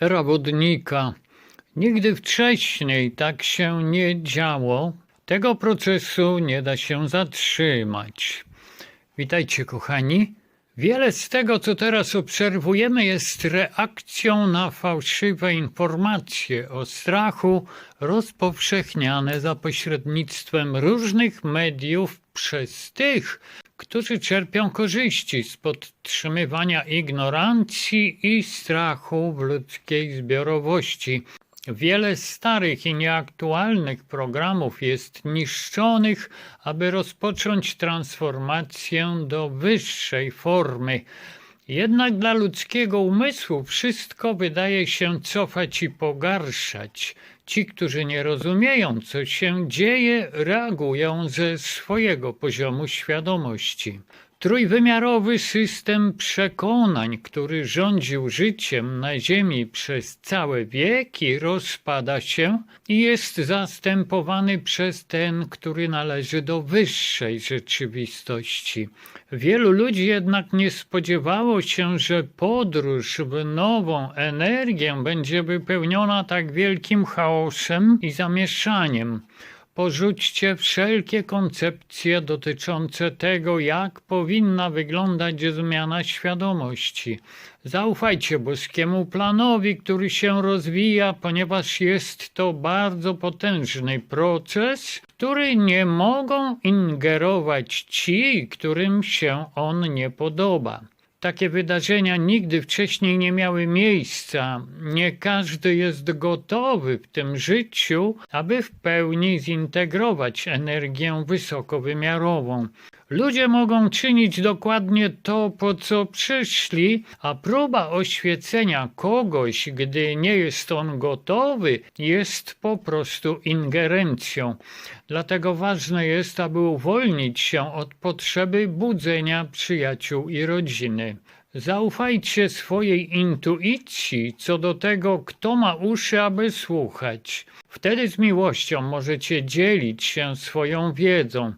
Era wodnika. Nigdy wcześniej tak się nie działo. Tego procesu nie da się zatrzymać. Witajcie, kochani. Wiele z tego, co teraz obserwujemy, jest reakcją na fałszywe informacje o strachu rozpowszechniane za pośrednictwem różnych mediów przez tych, którzy czerpią korzyści z podtrzymywania ignorancji i strachu w ludzkiej zbiorowości. Wiele starych i nieaktualnych programów jest niszczonych, aby rozpocząć transformację do wyższej formy. Jednak dla ludzkiego umysłu wszystko wydaje się cofać i pogarszać. Ci, którzy nie rozumieją, co się dzieje, reagują ze swojego poziomu świadomości. Trójwymiarowy system przekonań, który rządził życiem na Ziemi przez całe wieki, rozpada się i jest zastępowany przez ten, który należy do wyższej rzeczywistości. Wielu ludzi jednak nie spodziewało się, że podróż w nową energię będzie wypełniona tak wielkim chaosem i zamieszaniem. Porzućcie wszelkie koncepcje dotyczące tego, jak powinna wyglądać zmiana świadomości. Zaufajcie boskiemu planowi, który się rozwija, ponieważ jest to bardzo potężny proces, który nie mogą ingerować ci, którym się on nie podoba. Takie wydarzenia nigdy wcześniej nie miały miejsca. Nie każdy jest gotowy w tym życiu, aby w pełni zintegrować energię wysokowymiarową. Ludzie mogą czynić dokładnie to, po co przyszli, a próba oświecenia kogoś, gdy nie jest on gotowy, jest po prostu ingerencją. Dlatego ważne jest, aby uwolnić się od potrzeby budzenia przyjaciół i rodziny. Zaufajcie swojej intuicji co do tego, kto ma uszy, aby słuchać. Wtedy z miłością możecie dzielić się swoją wiedzą.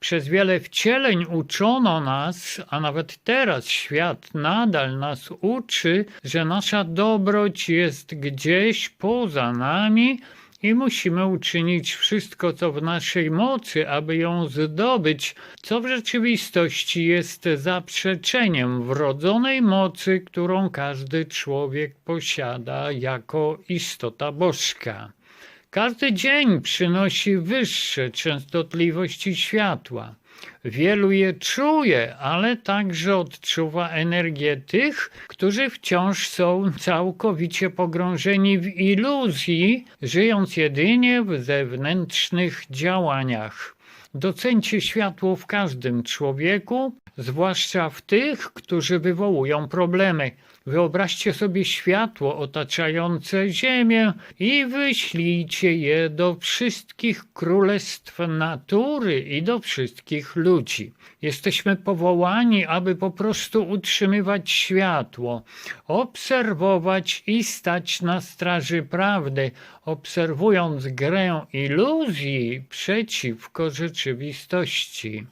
Przez wiele wcieleń uczono nas, a nawet teraz świat nadal nas uczy, że nasza dobroć jest gdzieś poza nami i musimy uczynić wszystko, co w naszej mocy, aby ją zdobyć, co w rzeczywistości jest zaprzeczeniem wrodzonej mocy, którą każdy człowiek posiada jako istota boska. Każdy dzień przynosi wyższe częstotliwości światła. Wielu je czuje, ale także odczuwa energię tych, którzy wciąż są całkowicie pogrążeni w iluzji, żyjąc jedynie w zewnętrznych działaniach. Docencie światło w każdym człowieku, zwłaszcza w tych, którzy wywołują problemy. Wyobraźcie sobie światło otaczające Ziemię i wyślijcie je do wszystkich królestw natury i do wszystkich ludzi. Jesteśmy powołani, aby po prostu utrzymywać światło, obserwować i stać na straży prawdy, obserwując grę iluzji przeciwko rzeczywistości.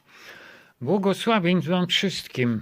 Błogosławień Wam wszystkim.